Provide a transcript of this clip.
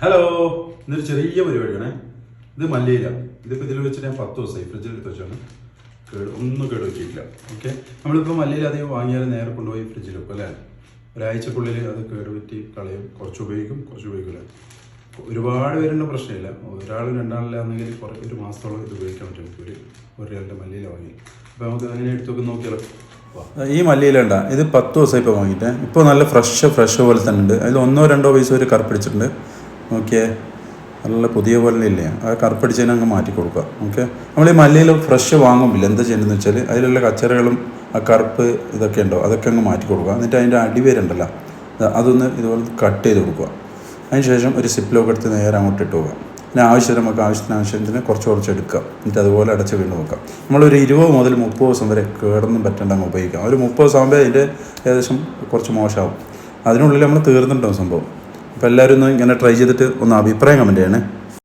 Hello ഇന്നൊരു ചെറിയ പരിപാടിയാണ്. ഇത് മല്ലിയില. ഇതിപ്പോൾ ഇതിൽ വെച്ചിട്ട് ഞാൻ പത്ത് ദിവസമായി. ഫ്രിഡ്ജിൽ എടുത്ത് വെച്ചാണ്. കേട് ഒന്നും കേട് വെച്ചിട്ടില്ല ഓക്കെ നമ്മളിപ്പോൾ മല്ലിയില അധികം വാങ്ങിയാൽ നേരെ കൊണ്ടുപോയി ഫ്രിഡ്ജിൽ വെക്കും അല്ലേ? ഒരാഴ്ചക്കുള്ളിൽ അത് കേട് പറ്റി കളയും. കുറച്ച് ഉപയോഗിക്കും കുറച്ച് ഉപയോഗിക്കില്ല. ഒരുപാട് പേരുടെ പ്രശ്നമില്ല. ഒരാൾ രണ്ടാളിലാണെങ്കിൽ കുറേ ഒരു മാസത്തോളം ഇത് ഉപയോഗിക്കാൻ പറ്റും. ഒരു ഒരാളുടെ മല്ലിയില വാങ്ങി. അപ്പോൾ നമുക്ക് അങ്ങനെ എടുത്തൊക്കെ നോക്കിയാലോ? ഈ മല്ലിയില ഉണ്ടാ ഇത് പത്ത് ദിവസമായി ഇപ്പോൾ വാങ്ങിയിട്ട്. ഇപ്പോൾ നല്ല ഫ്രഷ് ഫ്രഷ് പോലെ തന്നെ ഉണ്ട്. അതിൽ ഒന്നോ രണ്ടോ പൈസ ഒരു കറുപ്പിടിച്ചിട്ടുണ്ട് നോക്കിയേ നല്ല പുതിയ പോലെ ഇല്ലേ ആ കറുപ്പടിച്ചതിനെ അങ്ങ് മാറ്റി കൊടുക്കുക. ഓക്കെ. നമ്മൾ ഈ മല്ലിയിൽ ഫ്രഷ് വാങ്ങുമ്പോൾ എന്താ ചെയ്യുന്നതെന്ന് വെച്ചാൽ അതിലുള്ള കച്ചറകളും ആ കറുപ്പ് ഇതൊക്കെ ഉണ്ടോ? അതൊക്കെ അങ്ങ് മാറ്റി കൊടുക്കുക. എന്നിട്ട് അതിന്റെ അടിവേരുണ്ടല്ലോ? അതൊന്ന് ഇതുപോലെ കട്ട് ചെയ്ത് കൊടുക്കുക. അതിന് ശേഷം ഒരു സിപ്പിലൊക്കെ എടുത്ത് നേരെ അങ്ങോട്ട് ഇട്ട് പോകുക പിന്നെ ആവശ്യത്തിന് നമുക്ക് ആവശ്യത്തിന് ആവശ്യത്തിന് കുറച്ച് കുറച്ച് എടുക്കാം എന്നിട്ട് അതുപോലെ അടച്ച് വീണ്ടും വെക്കാം നമ്മളൊരു ഇരുപത് മുതൽ മുപ്പത് ദിവസം വരെ കേടൊന്നും പറ്റേണ്ട അങ്ങ് ഉപയോഗിക്കാം ഒരു മുപ്പത് ദിവസം ആകുമ്പോൾ അതിന്റെ ഏകദേശം കുറച്ച് മോശമാവും. അതിനുള്ളിൽ നമ്മൾ തീർന്നിട്ടുണ്ടാവും സംഭവം? അപ്പോൾ എല്ലാവരും ഒന്ന് ഇങ്ങനെ ട്രൈ ചെയ്തിട്ട് ഒന്ന് അഭിപ്രായം കമന്റ് ചെയ്യണേ.